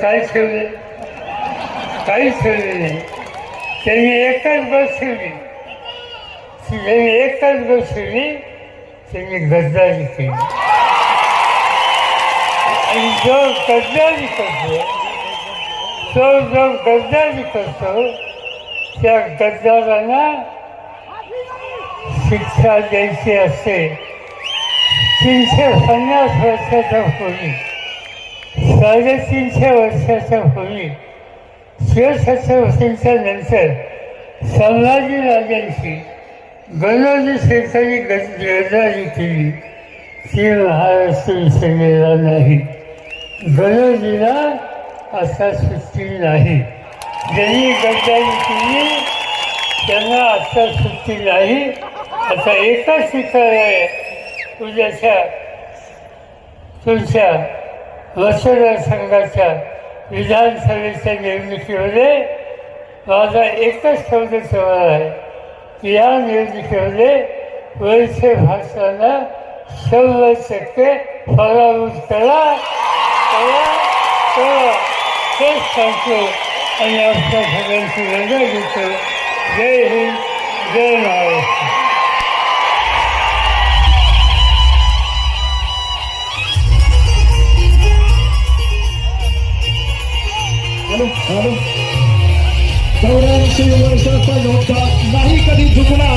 काय ठेवले काहीच ठेवले नाही त्यांनी एकच बस ठेवली त्यांनी एकच बस ठेवली त्यांनी गद्दारी केली आणि जो गद्दारी करतो तो जो गद्दारी करतो त्या गद्दारांना शिक्षा द्यायची असते तीनशे पन्नास वर्षाच्या पूर्वी साडेतीनशे वर्षाच्या पूर्वी शिवछत्रपतींच्या नंतर संभाजीराजांशी गणोजी शेतकरी गद्दारी केली. ती महाराष्ट्र विसरलेला नाही. गणोजीला असा सुट्टी नाही. ज्यांनी गद्दारी केली त्यांना आता सुट्टी नाही. आता एकच शिकार आहे. उद्याच्या तुमच्या मतदारसंघाच्या विधानसभेच्या निवडणुकीमध्ये माझा एकच शब्द सवाल आहे की या निवडणुकीमध्ये वैसे भाषांना शंभर टक्के पराभूत करा करा तेच सांगतो आणि आपल्या सगळ्यांची रजा घेतो. जय हिंद जय हॅलो हॅलो चौऱ्याऐंशी वर्षाचा योद्धा नाही कधी झुकणार.